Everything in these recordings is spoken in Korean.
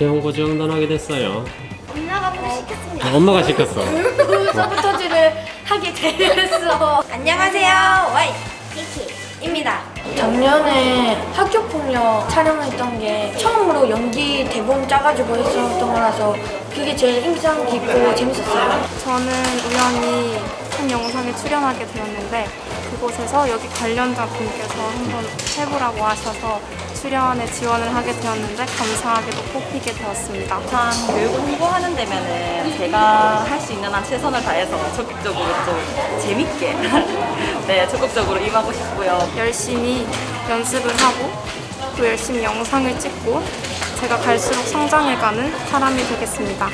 어떻게 홍보 지원단하게 됐어요? 엄마가 시켰습니다. 아, 엄마가 시켰어. 서브터즈를 하게 됐어. 안녕하세요. 와이 키키입니다. 작년에 학교 폭력 촬영했던 게 처음으로 연기 대본 짜가지고 했었던 거라서 그게 제일 인상 깊고 재밌었어요. 저는 우연히 한 영상에 출연하게 되었는데 그곳에서 여기 관련자 분께서 한번 해보라고 하셔서 출연에 지원을 하게 되었는데 감사하게도 뽑히게 되었습니다. 상 교육을 홍보하는 데면은 제가 할 수 있는 한 최선을 다해서 적극적으로 좀 재밌게 네 적극적으로 임하고 싶고요. 열심히 연습을 하고 또 열심히 영상을 찍고 제가 갈수록 성장해가는 사람이 되겠습니다.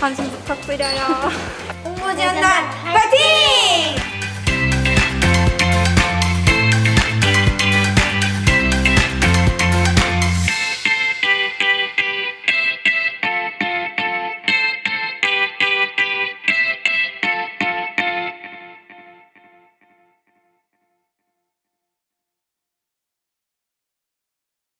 관심 부탁드려요. 홍보지원단 파이팅!